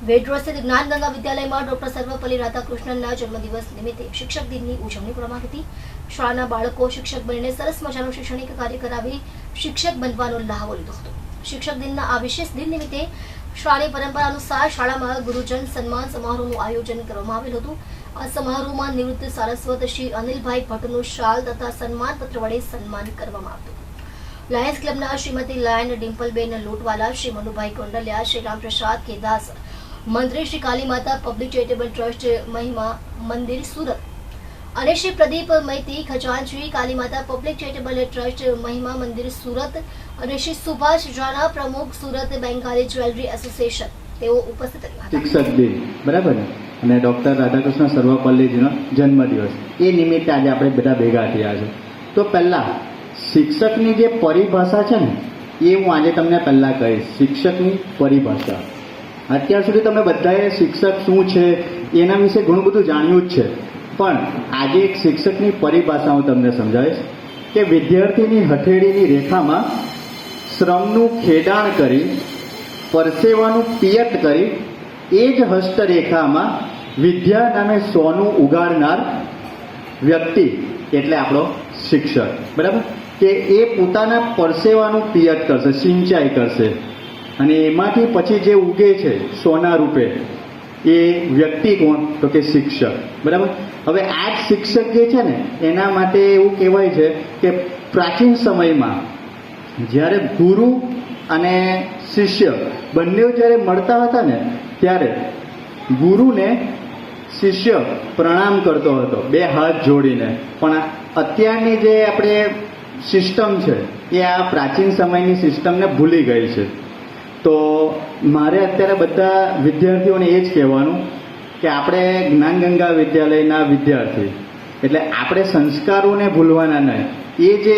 વેડરો સ્થિત જ્ઞાન વિદ્યાલયમાં ડોક્ટર સર્વપલ્લી રાધાકૃષ્ણનના જન્મદિવસ નિમિત્તે શિક્ષક દિનની ઉજવણી કરવામાં હતી. શાળાના બાળકો શિક્ષક બનીને સરસ મજાનું શૈક્ષણિક કાર્ય કરાવી શિક્ષક બનવાનો લહાવો લીધો હતો. શિક્ષક દિનના આ વિશેષ દિન નિમિત્તે શાળાની પરંપરા અનુસાર શાળામાં ગુરુજન સન્માન સમારોહનું આયોજન સમારોહમાં નિવૃત્ત સારસ્વત શ્રી અનિલભાઈ ભટ્ટનું સન્માન કરવામાં આવ્યું લાયન્સ ક્લબના શ્રીમતી લાયન ડિમ્પલબેન લોટવાલા, શ્રી મનુભાઈ કોંડલિયા, શ્રી રામપ્રસાદ કેદાસ મંત્રી શ્રી કાલી માતા public charitable trust Mahima Mandir Surat. અને Shri Pradeep Maiti ખજાનચી Kalimata public charitable trust Mahima Mandir Surat અને શ્રી સુભાષ રાણા પ્રમુખ સુરત બેંગાલી જ્વેલરી એસોસિએશન. તેઓ ઉપસ્થિત રહ્યા હતા. શિક્ષક દિન બરાબર અને ડોક્ટર રાધાકૃષ્ણ સર્વપલ્લીજીનો જન્મદિવસ. એ નિમિત્તે આજે આપણે બધા ભેગા થયા છે. તો પહેલાં, શિક્ષકની જે પરિભાષા છે ને, એ હું આજે તમને પહેલાં કહીશ. શિક્ષકની પરિભાષા. અત્યાર સુધી તમે બધાએ શિક્ષક શું છે, એના વિશે ઘણું બધું જાણ્યું જ છે. પણ આજે એક શિક્ષકની પરિભાષા હું તમને સમજાવીશ કે વિદ્યાર્થીની હથેળીની રેખામાં શ્રમનું ખેડાણ કરી, પરસેવાનું પિયત કરી, એ જ હસ્તરેખામાં વિદ્યા નામે સોનું ઉગાડનાર વ્યક્તિ એટલે આપણો શિક્ષક. બરાબર? કે એ પોતાના પરસેવાનું પિયત કરશે, સિંચાઈ કરશે. અને એમાંથી પછી જે ઉગે છે, સોના રૂપે, એ વ્યક્તિ કોણ? તો કે શિક્ષક. બરાબર? હવે આ જ શિક્ષક જે છે ને, એના માટે એવું કહેવાય છે કે પ્રાચીન સમયમાં જ્યારે ગુરુ અને શિષ્ય બંને જ્યારે મળતા હતા ને, ત્યારે ગુરુને શિષ્ય પ્રણામ કરતો હતો, બે હાથ જોડીને. પણ અત્યારની જે આપણે સિસ્ટમ છે, એ આ પ્રાચીન સમયની સિસ્ટમને ભૂલી ગઈ છે. તો મારે અત્યારે બધા વિદ્યાર્થીઓને એ જ કહેવાનું કે આપણે જ્ઞાનગંગા વિદ્યાલયના વિદ્યાર્થી, એટલે આપણે સંસ્કારોને ભૂલવાના નહીં. એ જે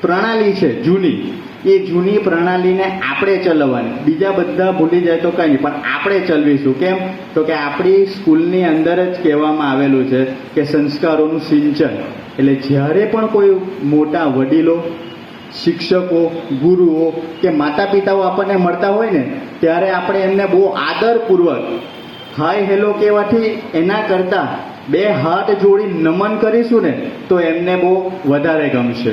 પ્રણાલી છે જૂની, એ જૂની પ્રણાલીને આપણે ચલાવવાની. બીજા બધા ભૂલી જાય તો કંઈ નહીં, પણ આપણે ચલવીશું. કેમ? તો કે આપણી સ્કૂલની અંદર જ કહેવામાં આવેલું છે કે સંસ્કારોનું સિંચન. એટલે જ્યારે પણ કોઈ મોટા વડીલો શિક્ષકો, ગુરુઓ કે માતા પિતાઓ આપણને મળતા હોય ને, ત્યારે આપણે એમને બહુ આદરપૂર્વક, હાય, હેલો કહેવાથી એના કરતાં બે હાથ જોડી નમન કરીશું ને, તો એમને બહુ વધારે ગમશે.